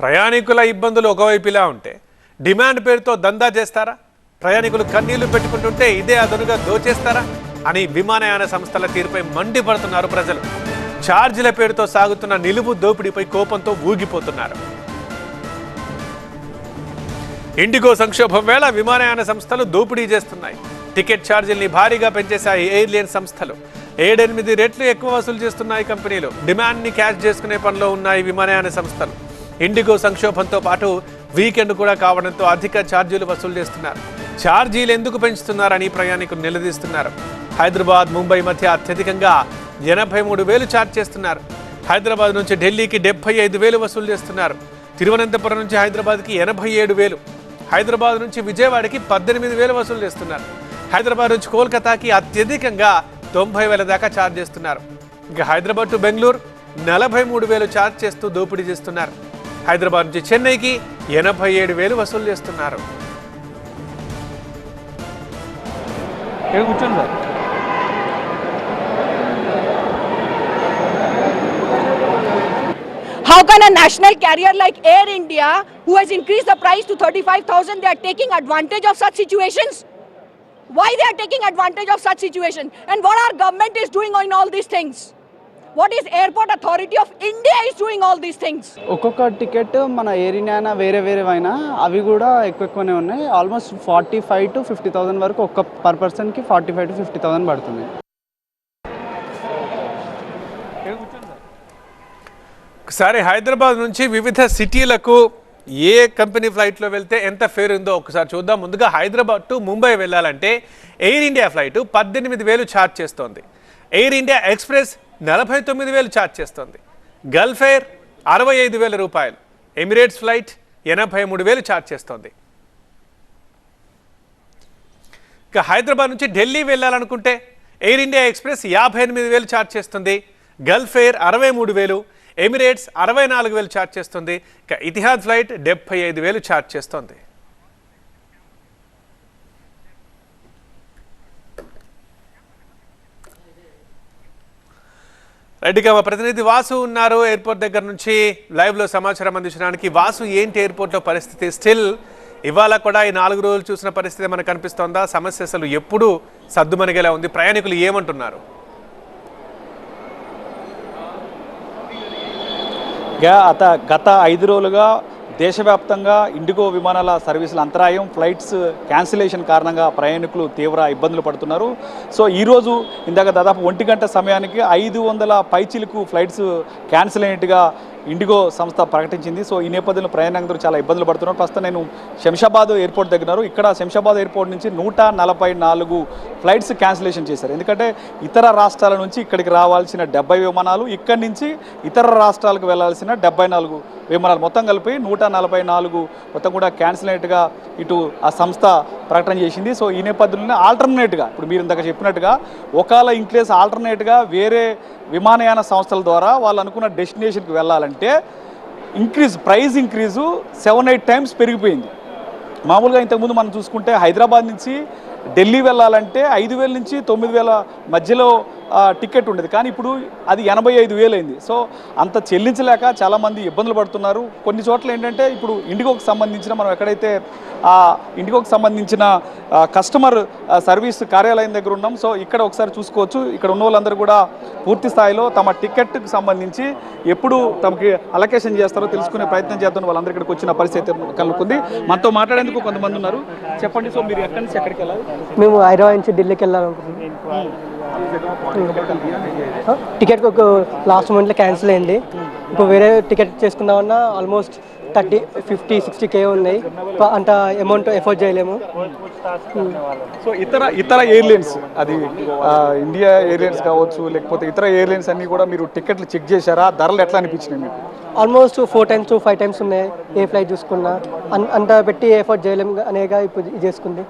ప్రయాణికుల ఇబ్బందులు ఒకవైపులా ఉంటే డిమాండ్ పేరుతో దందా చేస్తారా? ప్రయాణికులు కన్నీళ్ళు పెట్టుకుంటుంటే ఇదే అదనుగా దోచేస్తారా? అని విమానయాన సంస్థల తీరుపై మండిపడుతున్నారు ప్రజలు. ఛార్జీల పేరుతో సాగుతున్న నిలువు దోపిడీపై కోపంతో ఊగిపోతున్నారు. ఇండిగో సంక్షోభం వేళ విమానయాన సంస్థలు దోపిడీ చేస్తున్నాయి. టికెట్ ఛార్జీల్ని భారీగా పెంచేశాయి ఎయిర్లైన్ సంస్థలు. ఏడెనిమిది రెట్లు ఎక్కువ వసూలు చేస్తున్నాయి కంపెనీలు. డిమాండ్ని క్యాష్ చేసుకునే పనిలో ఉన్నాయి విమానయాన సంస్థలు. ఇండిగో సంక్షోభంతో పాటు వీకెండ్ కూడా కావడంతో అధిక ఛార్జీలు వసూలు చేస్తున్నారు. ఛార్జీలు ఎందుకు పెంచుతున్నారని ప్రయాణికులు నిలదీస్తున్నారు. హైదరాబాద్ ముంబై మధ్య అత్యధికంగా ఎనభై మూడు వేలు ఛార్జ్ చేస్తున్నారు. హైదరాబాద్ నుంచి ఢిల్లీకి డెబ్బై ఐదు వేలు వసూలు చేస్తున్నారు. తిరువనంతపురం నుంచి హైదరాబాద్కి ఎనభై ఏడు వేలు. హైదరాబాద్ నుంచి విజయవాడకి పద్దెనిమిది వేలు వసూలు చేస్తున్నారు. హైదరాబాద్ నుంచి కోల్కతాకి అత్యధికంగా తొంభై వేల దాకా ఛార్జ్ చేస్తున్నారు. ఇంకా హైదరాబాద్ టు బెంగళూరు నలభై మూడు వేలు ఛార్జ్ చేస్తూ దోపిడీ చేస్తున్నారు. హైదరాబాద్ నుంచి చెన్నైకి ఎనభై ఏడు వేలు వసూలు చేస్తున్నారు ఇక్కడ కూర్చోండి sir How can a national carrier like Air India, who has increased the price to 35,000, they are taking advantage of such situations? Why they are taking advantage of such situation? And what our government is doing on all these things? What is Airport Authority of India is doing all these things? ఒక్కొక్క ticket మన ఏరియానా వేరే వేరే అయినా అవి కూడా ఎక్కువ ఎక్కువనే ఉన్నాయి. Almost forty five to fifty thousand వరకు ఒక్క పర్ పర్సన్కి forty five to fifty thousand పడుతుంది. ఒకసారి హైదరాబాద్ నుంచి వివిధ సిటీలకు ఏ కంపెనీ ఫ్లైట్లో వెళ్తే ఎంత ఫేర్ ఉందో ఒకసారి చూద్దాం. ముందుగా హైదరాబాద్ టు ముంబై వెళ్ళాలంటే ఎయిర్ ఇండియా ఫ్లైట్ పద్దెనిమిది వేలు ఛార్జ్ చేస్తోంది. ఎయిర్ ఇండియా ఎక్స్ప్రెస్ నలభై తొమ్మిది వేలు ఛార్జ్ చేస్తుంది. గల్ఫ్ ఎయిర్ అరవై ఐదు వేల రూపాయలు. ఎమిరేట్స్ ఫ్లైట్ ఎనభై మూడు వేలు ఛార్జ్ చేస్తోంది. ఇక హైదరాబాద్ నుంచి ఢిల్లీ వెళ్ళాలనుకుంటే ఎయిర్ ఇండియా ఎక్స్ప్రెస్ యాభై ఎనిమిది వేలు ఛార్జ్ చేస్తుంది. గల్ఫ్ ఎయిర్ అరవై మూడు వేలు. ఎమిరేట్స్ అరవై నాలుగు వేలు ఛార్జ్ చేస్తుంది. ఇక ఇతిహాద్ ఫ్లైట్ డెబ్బై ఐదు వేలు ఛార్జ్ చేస్తుంది. రైట్గా మా ప్రతినిధి వాసు ఉన్నారు. ఎయిర్పోర్ట్ దగ్గర నుంచి లైవ్లో సమాచారం అందించడానికి వాసు ఏంటి ఎయిర్పోర్ట్లో పరిస్థితి? స్టిల్ ఇవాళ కూడా ఈ నాలుగు రోజులు చూసిన పరిస్థితి మనకు కనిపిస్తోందా? సమస్య అసలు ఎప్పుడు సద్దుమణిగేలా ఉంది? ప్రయాణికులు ఏమంటున్నారు? అత గత ఐదు రోజులుగా దేశవ్యాప్తంగా ఇండిగో విమానాల సర్వీసుల అంతరాయం ఫ్లైట్స్ క్యాన్సిలేషన్ కారణంగా ప్రయాణికులు తీవ్ర ఇబ్బందులు పడుతున్నారు. సో ఈరోజు ఇందాక దాదాపు ఒంటి గంట సమయానికి ఐదు వందల పైచిలకు ఫ్లైట్స్ క్యాన్సిల్ అయినట్టుగా ఇండిగో సంస్థ ప్రకటించింది. సో ఈ నేపథ్యంలో ప్రయాణికులు చాలా ఇబ్బందులు పడుతున్నారు. ప్రస్తుతం నేను శంషాబాద్ ఎయిర్పోర్ట్ దగ్గర ఇక్కడ శంషాబాద్ ఎయిర్పోర్ట్ నుంచి నూట నలభై నాలుగు ఫ్లైట్స్ క్యాన్సిలేషన్ చేశారు. ఎందుకంటే ఇతర రాష్ట్రాల నుంచి ఇక్కడికి రావాల్సిన డెబ్బై విమానాలు ఇక్కడి నుంచి ఇతర రాష్ట్రాలకు వెళ్ళాల్సిన డెబ్బై నాలుగు విమానాలు మొత్తం కలిపి నూట నలభై నాలుగు మొత్తం కూడా క్యాన్సిల్ అయినట్టుగా ఇటు ఆ సంస్థ ప్రకటన చేసింది. సో ఈ నేపథ్యంలోనే ఆల్టర్నేట్గా ఇప్పుడు మీరు ఇందాక చెప్పినట్టుగా ఒకవేళ ఇంక్లేస్ ఆల్టర్నేట్గా వేరే విమానయాన సంస్థల ద్వారా వాళ్ళు అనుకున్న డెస్టినేషన్కి వెళ్ళాలంటే increase price increase seven eight times పెరిగిపోయింది. మామూలుగా ఇంతకుముందు మనం చూసుకుంటే హైదరాబాద్ నుంచి ఢిల్లీ వెళ్ళాలంటే ఐదు వేల నుంచి తొమ్మిది వేల మధ్యలో టికెట్ ఉండేది. కానీ ఇప్పుడు అది ఎనభై ఐదు వేలు అయింది సో అంత చెల్లించలేక చాలామంది ఇబ్బందులు పడుతున్నారు. కొన్ని చోట్ల ఏంటంటే ఇప్పుడు ఇండిగోకి సంబంధించిన మనం ఎక్కడైతే ఆ ఇండిగోకి సంబంధించిన కస్టమర్ సర్వీస్ కార్యాలయం దగ్గర ఉన్నాం. సో ఇక్కడ ఒకసారి చూసుకోవచ్చు. ఇక్కడ ఉన్న వాళ్ళందరూ కూడా పూర్తి స్థాయిలో తమ టికెట్కి సంబంధించి ఎప్పుడు తమకి అలొకేషన్ చేస్తారో తెలుసుకునే ప్రయత్నం చేద్దాం వాళ్ళందరూ ఇక్కడికి వచ్చిన పరిస్థితి కలుగుతుంది. మనతో మాట్లాడేందుకు కొంతమంది ఉన్నారు. చెప్పండి. సో మీరు ఎక్కడి నుంచి ఎక్కడికి వెళ్ళాలి మేము హైదరాబాద్ నుంచి ఢిల్లీకి వెళ్ళాలనుకుంటున్నాం. టికెట్ ఒక లాస్ట్ మూమెంట్లో క్యాన్సిల్ అయింది. ఇప్పుడు వేరే ticket చేసుకుందామన్నా almost thirty fifty sixty K ఉన్నాయి. అంత అమౌంట్ ఎఫోర్డ్ చేయలేము. సో ఇతర ఇతర ఎయిర్లైన్స్ అది ఇండియా ఎయిర్లైన్స్ కావచ్చు లేకపోతే ఇతర ఎయిర్లైన్స్ అన్ని కూడా మీరు టికెట్లు చెక్ చేశారా? ధరలు ఎట్లా అనిపించినాయి మీకు? Almost four times five times ఉన్నాయి ఏ ఫ్లైట్ చూసుకున్నా. అంత పెట్టి ఎఫోర్డ్ చేయలేము అనేగా ఇప్పుడు చేసుకుంది.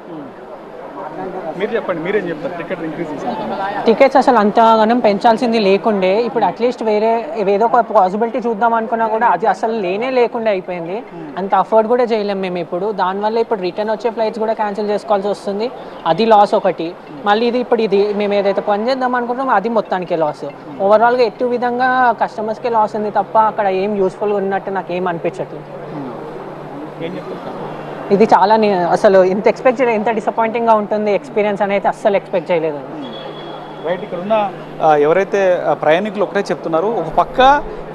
మీరు చెప్పండి మీరేం చెప్తారు? టికెట్ ఇంక్రీజ్ టికెట్స్ అసలు అంతగానం పెంచాల్సింది లేకుండే. ఇప్పుడు అట్లీస్ట్ వేరే ఏదో ఒక పాసిబిలిటీ చూద్దాం అనుకున్నా కూడా అది అసలు లేనే లేకుండా అయిపోయింది. అంత అఫోర్డ్ కూడా చేయలేం మేము ఇప్పుడు. దానివల్ల ఇప్పుడు రిటర్న్ వచ్చే ఫ్లైట్స్ కూడా క్యాన్సిల్ చేసుకోవాల్సి వస్తుంది. అది లాస్ ఒకటి. మళ్ళీ ఇది ఇప్పుడు ఇది మేము ఏదైతే పని చేద్దాం అనుకుంటున్నామో అది మొత్తానికి లాస్ ఓవరాల్గా ఎటు విధంగా కస్టమర్స్కి లాస్ ఉంది తప్ప అక్కడ ఏం యూస్ఫుల్గా ఉన్నట్టు నాకు ఏం అనిపించట్లేదు. చెప్తారు ఇది చాలా అసలు ఇంత ఎక్స్పెక్ట్ చేయలేదు. ఎంత డిసప్పాయింటింగ్గా ఉంటుంది. ఎక్స్పీరియన్స్ అనేది అస్సలు ఎక్స్పెక్ట్ చేయలేదు. రైట్ ఇక్కడ ఉన్న ఎవరైతే ప్రయాణికులు ఒకటే చెప్తున్నారు ఒక పక్క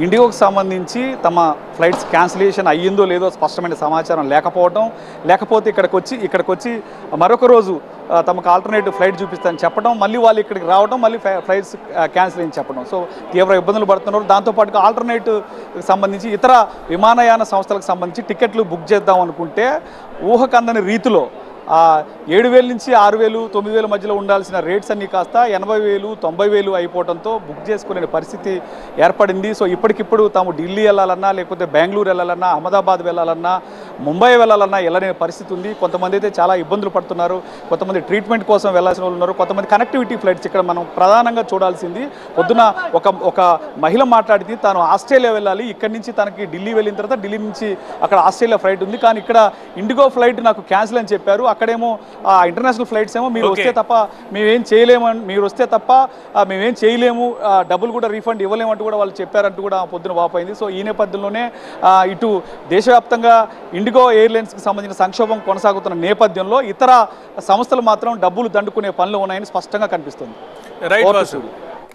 ఇండిగోకి సంబంధించి తమ ఫ్లైట్స్ క్యాన్సిలేషన్ అయ్యిందో లేదో స్పష్టమైన సమాచారం లేకపోవడం లేకపోతే ఇక్కడికి వచ్చి ఇక్కడికి వచ్చి మరొక రోజు తమకు ఆల్టర్నేటివ్ ఫ్లైట్ చూపిస్తాను చెప్పడం మళ్ళీ వాళ్ళు ఇక్కడికి రావడం మళ్ళీ ఫ్లై- ఫ్లైట్స్ క్యాన్సిల్ అని చెప్పడం సో తీవ్ర ఇబ్బందులు పడుతున్నారు. దాంతోపాటుగా ఆల్టర్నేటివ్ సంబంధించి ఇతర విమానయాన సంస్థలకు సంబంధించి టికెట్లు బుక్ చేద్దాం అనుకుంటే ఊహకందని రీతిలో ఏడు వేల నుంచి ఆరు వేలు తొమ్మిది వేల మధ్యలో ఉండాల్సిన రేట్స్ అన్నీ కాస్త ఎనభై వేలు తొంభై వేలు అయిపోవడంతో బుక్ చేసుకునే పరిస్థితి ఏర్పడింది. సో ఇప్పటికిప్పుడు తాము ఢిల్లీ వెళ్ళాలన్నా లేకపోతే బెంగళూరు వెళ్ళాలన్నా అహ్మదాబాద్ వెళ్ళాలన్నా ముంబై వెళ్ళాలన్నా వెళ్ళలేని పరిస్థితి ఉంది. కొంతమంది అయితే చాలా ఇబ్బందులు పడుతున్నారు. కొంతమంది ట్రీట్మెంట్ కోసం వెళ్ళాల్సిన వాళ్ళు ఉన్నారు. కొంతమంది కనెక్టివిటీ ఫ్లైట్స్ ఇక్కడ మనం ప్రధానంగా చూడాల్సింది పొద్దున ఒక ఒక మహిళ మాట్లాడింది. తాను ఆస్ట్రేలియా వెళ్ళాలి. ఇక్కడి నుంచి తనకి ఢిల్లీ వెళ్ళిన తర్వాత ఢిల్లీ నుంచి అక్కడ ఆస్ట్రేలియా ఫ్లైట్ ఉంది. కానీ ఇక్కడ ఇండిగో ఫ్లైట్ నాకు క్యాన్సిల్ అని చెప్పారు. అక్కడేమో ఆ ఇంటర్నేషనల్ ఫ్లైట్స్ ఏమో మీరు వస్తే. తప్ప మేమేం చేయలేము అని- మీరు వస్తే తప్ప మేమేం చేయలేము. డబ్బులు కూడా రీఫండ్ ఇవ్వలేము అంటూ కూడా వాళ్ళు చెప్పారంటూ కూడా పొద్దున వాపోయింది. సో ఈ నేపథ్యంలోనే ఇటు దేశవ్యాప్తంగా ఇండిగో ఎయిర్లైన్స్కి సంబంధించిన సంక్షోభం కొనసాగుతున్న నేపథ్యంలో ఇతర సంస్థలు మాత్రం డబ్బులు దండుకునే పనులు ఉన్నాయని స్పష్టంగా కనిపిస్తుంది. రైట్